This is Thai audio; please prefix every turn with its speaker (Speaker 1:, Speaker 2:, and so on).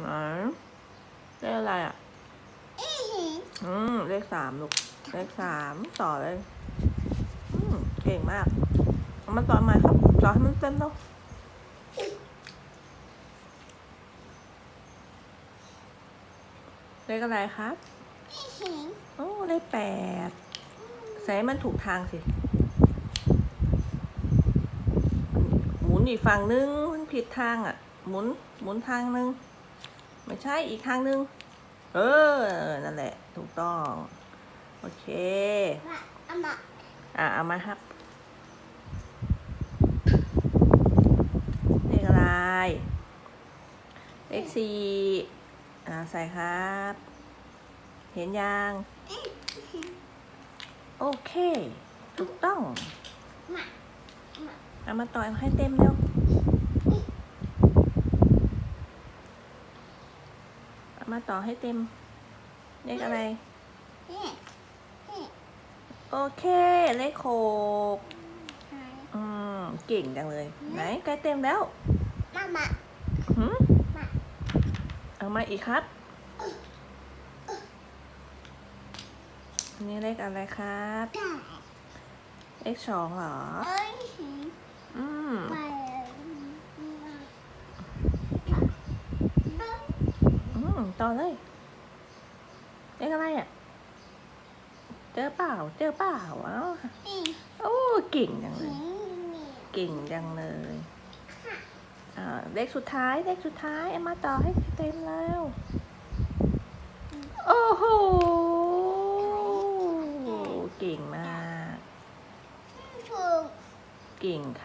Speaker 1: ไหนเลขอะไรอะ อืมเลขสามลูก เลขสามต่อเลย อืมเก่งมากเอามาต่อใหม่ครับต่อให้มันเป็นแล้วเลขอะไรครับโอ้เลขแปดใส่มันถูกทางสิ หมุนอีกฝั่งนึงมันผิดทางอะ หมุน หมุนทางนึง ไม่ใช่อีกทางนึง เออ นั่นแหละ ถูกต้อง โอเคอะ เอามาครับเลขอะไร เลขสี่อ่าใส่ครับ เห็นยัง โอเค ถูกต้องเอามาต่อยให้เต็มเร็ว เอา มาต่อให้เต็มเลขอะไร โอเค เลขหกอืม เก่งจังเลย ไหนใกล้เต็มแล้วหืมเอามาอีกครับ นี่เลขอะไรครับ เลขสองเหรออืม อืม ต่อเลยเลขอะไรอะ เจอเปล่า เจอเปล่าเอ้าโอ้เก่งจังเลย เก่งจังเลยอ่าเลขสุดท้ายเลขสุดท้ายเอามาต่อให้เต็มแล้ว โอ้โห เก่งมาก เก่งค่ะ